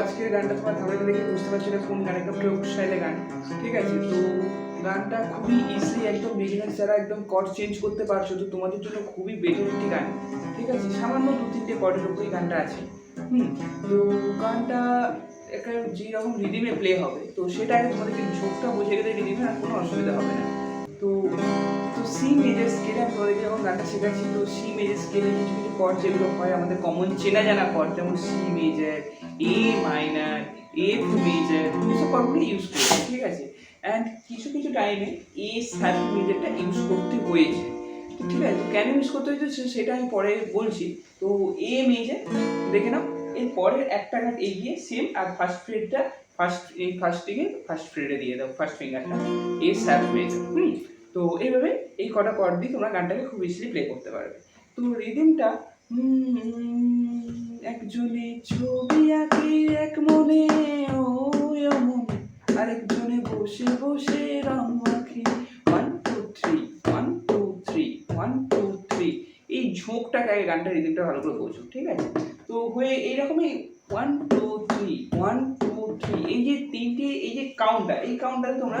আজকের গানটা তোমার থামলে দেখে বুঝতে পারছি এটা কোন গান একদম ফোক স্টাইলের গান। ঠিক আছে, তো গানটা খুবই ইজি একদম বিগিনার্স যারা একদম কর্ড চেঞ্জ করতে পারছ, তো তোমাদের জন্য খুবই বেটার একটি গান। ঠিক আছে, সামান্য দু তিনটে কর্ডের উপরেই গানটা আছে। হুম, তো গানটা একটা যেরকম রিদিমে প্লে হবে, তো সেটা তোমাদেরকে ঝোঁকটা বুঝে গেলে রিদিমে আর কোনো অসুবিধা হবে না। তো তো সি মেজর স্কেলে আমি তোমাদেরকে যখন গানটা শেখাচ্ছি। তো সি মেজর স্কেলে কিছু কিছু কর্ড যেগুলো হয় আমাদের কমন চেনা জানা কর্ড যেমন C major A minor F major এইসব কর্ডগুলো ইউজ করছি ঠিক আছে? অ্যান্ড কিছু কিছু টাইমে এ সাব মেজরটা ইউজ করতে হয়েছে। তো ঠিক আছে, তো কেন ইউজ করতে হয়েছে সেটা আমি পরে বলছি। তো এ মেজর দেখে নাও, এর পরের একটা ঘাট এগিয়ে সেম আর ফার্স্ট ফ্রেডটা ফার্স্ট ফার্স্ট দিকে ফার্স্ট ফ্রেডে দিয়ে দাও ফার্স্ট ফিঙ্গারটা এ সাব মেজর হুম? তো এইভাবে এই কটা কর্ড দিয়ে তোমরা গানটাকে খুব ইজিলি প্লে করতে পারবে। তো রিদিমটা একজনে ছবি আঁকে, এক মনে ও মনে আরেকজনে বসে বসে রং আঁকে one two three one two three one two three এই ঝোঁকটাকে আগে গানটা রিদিমটা ভালো করে বোঝো, ঠিক আছে? তো হয়ে এইরকমই one two three one two three এই যে তিনটে, এই যে কাউন্টটা এই কাউন্টটাতে তোমরা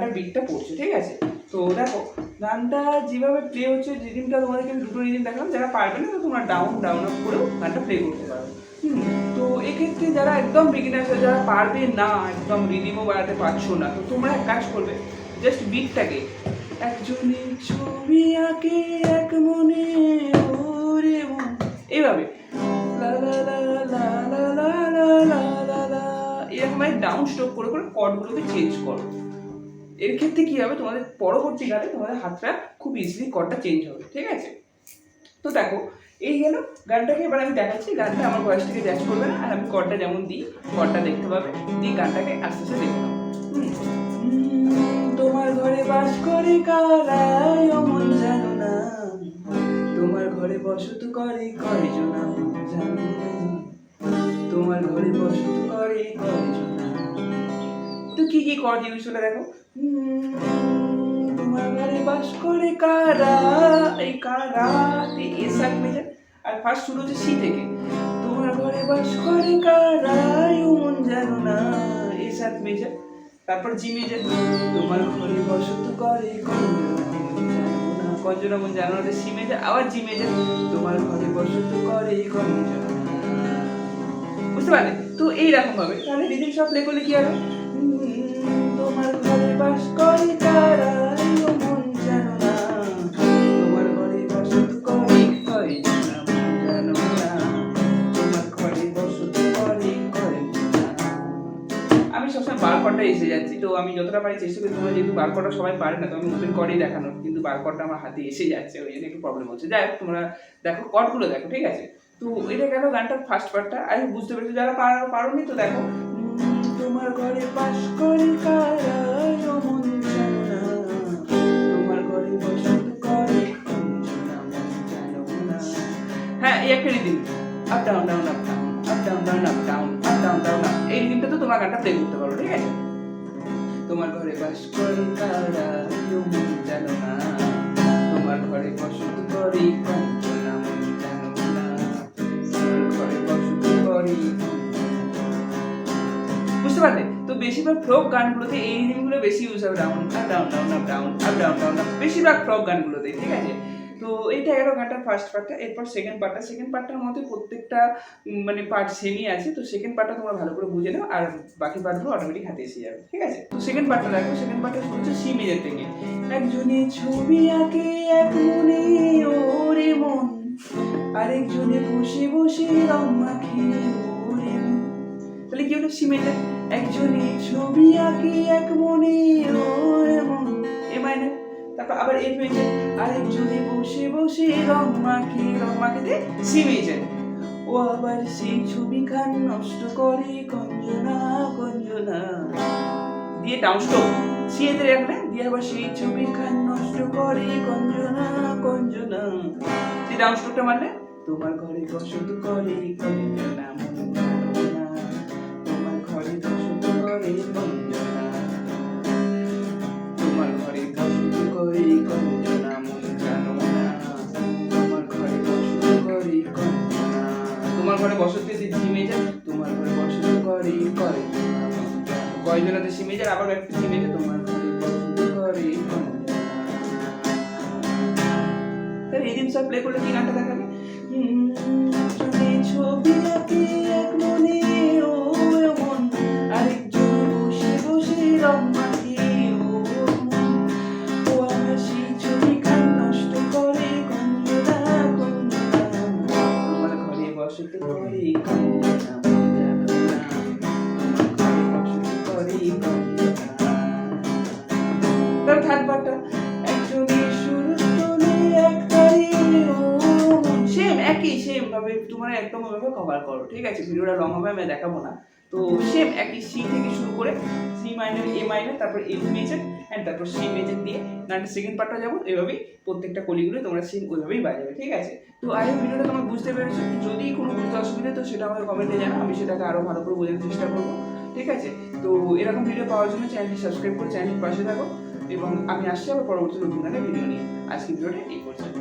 গানটা বিটটা পড়ছে ঠিক আছে তো দেখো গানটা যেভাবে প্লে হচ্ছে রিদিমটা তোমাদেরকে আমি দুটো রিদিম দেখালাম যারা পারবে না তোমরা ডাউন ডাউন আপ করেও গানটা প্লে করতে পারো তো এক্ষেত্রে যারা একদম বিগিনার্স যারা পারবে না একদম রিদিমও বাড়াতে পারছ না তো তোমরা এক কাজ করবে জাস্ট বিটটাকে একজনের ছবি আঁকে এক মনে ওরে এইভাবে এরকম ডাউন স্ট্রোক করে করে কর্ডগুলোকে চেঞ্জ করো এর ক্ষেত্রে কি হবে? তোমাদের পরবর্তীকালে তোমাদের হাতটা খুব ইজিলি কর্ডটা চেঞ্জ হবে ঠিক আছে? তো দেখো এই গেল গানটাকে এবার আমি দেখাচ্ছি গানটা আমার বয়স থেকে জ্যাজ করবে না আর আমি কর্ডটা যেমন দিই কর্ডটা দেখতে পাবে দিয়ে গানটাকে আস্তে আস্তে দেখে নাও হুম। উম, তোমার ঘরে বাস করে কারাই অমন জানো না। তোমার ঘরে বসত করে কয়জন আমন জানো তোমার ঘরে বসত করে কি কর্ড ইউজ করে দেখো? তোমার বাস করে কারা? এই কারা? এ সাক মেজার আর ফার্স্ট শুরু হচ্ছে সি থেকে। তোমার ঘরে বাস করে কারা? মন জানো না। এ সাক মেজার তারপর জি মেজার তোমার ঘরে বসত করে কঞ্জনা মন জানো না। সি মেজার আবার জি মেজার তোমার ঘরে বসত করে কঞ্জনা বুঝতে পারলে? তো এইরকম ভাবে। তাহলে রিদিম সব লেখলে কি হবে? না। না আমি সবসময় বার কটা এসে যাচ্ছি, তো আমি যতটা পারি চেষ্টা করি তোমরা যেহেতু বার কটা সবাই পারে না, তো আমি ওপেন করেই দেখানো কিন্তু বার কটা আমার হাতে এসে যাচ্ছে, ওই জন্য একটু প্রবলেম হচ্ছে। যাই হোক, তোমরা দেখো কটগুলো দেখো, ঠিক আছে? তো এটা গেল গানটার ফার্স্ট পার্টটা আমি বুঝতে পেরেছি, যারা পারো, পারোনি, তো দেখো। তোমার ঘরে বাস করে কারা? মন তোমার ঘরে বসত করে হ্যাঁ এই একটা rhythm up down down up up down down up down up down down up এই রিদিমটা তো তোমার গানটা প্লে করতে পারো, ঠিক আছে? তোমার ঘরে বাস করে কারা? মন জানো না। তোমার ঘরে বসত করে কঞ্চনা, মন জানো না। তোমার ঘরে বসত করে বেশিরভাগ ফ্লক গানগুলোতে এই রিদিমগুলো বেশি ইউজ হবে down up down down up down up down down up বেশিরভাগ ফ্লক গানগুলোতে ঠিক আছে? তো এইটা এগারো ঘণ্টার ফার্স্ট পার্টটা এরপর সেকেন্ড পার্টটা সেকেন্ড পার্টটার মধ্যে প্রত্যেকটা মানে পার্ট সেমই আছে, তো সেকেন্ড পার্টটা তোমরা ভালো করে বুঝে নাও, আর বাকি পার্টগুলো অটোমেটিক হাতে এসে যাবে, ঠিক আছে? তো সেকেন্ড পার্টটা দেখো সেকেন্ড পার্টটা শুরু হচ্ছে সি মেজর থেকে। একজনে ছবি আঁকে, এক মনে ওরে মন, আরেকজনে বসে বসে রং মাখে। সি মেজর একজনে ছবি আঁকি, এক মনে এমন। এ মাইনার তারপর আবার এফ মেজর আরেকজনে বসে বসে রং মাখি, রং মাখিতে সি মেজর ও আবার সেই ছবি খান নষ্ট করে কঞ্জনা কঞ্জনা দিয়ে ডাউন স্ট্রোক সি এতে রাখলে দিয়ে আবার সেই ছবি খান নষ্ট করে কঞ্জনা কঞ্জনা দিয়ে ডাউন স্ট্রোকটা মারলে, তোমার ঘরে বসত করে কঞ্জনা জানো না তোমার ঘরে তোমার ঘরে বসত করে জানো তোমার ঘরে করে তোমার ঘরে বসতে যে ঝিমে যায় তোমার ঘরে বসত করে করে কয়জনাতে সিমে যায় আবার একটা সিমে যায় তোমার ঘরে বসত করে কঞ্জনা এই দিন সব প্লে করলে কি গানটা দেখাবে? ছবি ঠিক আছে, ভিডিওটা লং হবে, আমি দেখাবো না। তো সেম একই সি থেকে শুরু করে সি মাইনার এ মাইনার তারপর এফ মেজর অ্যান্ড তারপর সি মেজর দিয়ে গানটা সেকেন্ড পার্টটা যাব, এভাবেই প্রত্যেকটা কলিগুলো তোমরা সেম ওইভাবেই বাজাবে ঠিক আছে? তো আই ভিডিওটা তোমরা বুঝতে পেরেছ, যদি কোনো বুঝতে অসুবিধা তো সেটা আমাকে কমেন্টে জানাও, আমি সেটাকে আরও ভালো করে বোঝানোর চেষ্টা করব, ঠিক আছে? তো এরকম ভিডিও পাওয়ার জন্য চ্যানেলটি সাবস্ক্রাইব করে চ্যানেলের পাশে থাকো, এবং আমি আসছি আবার পরবর্তী নতুন একটা ভিডিও নিয়ে। আজকে ভিডিওটা এই পর্যন্ত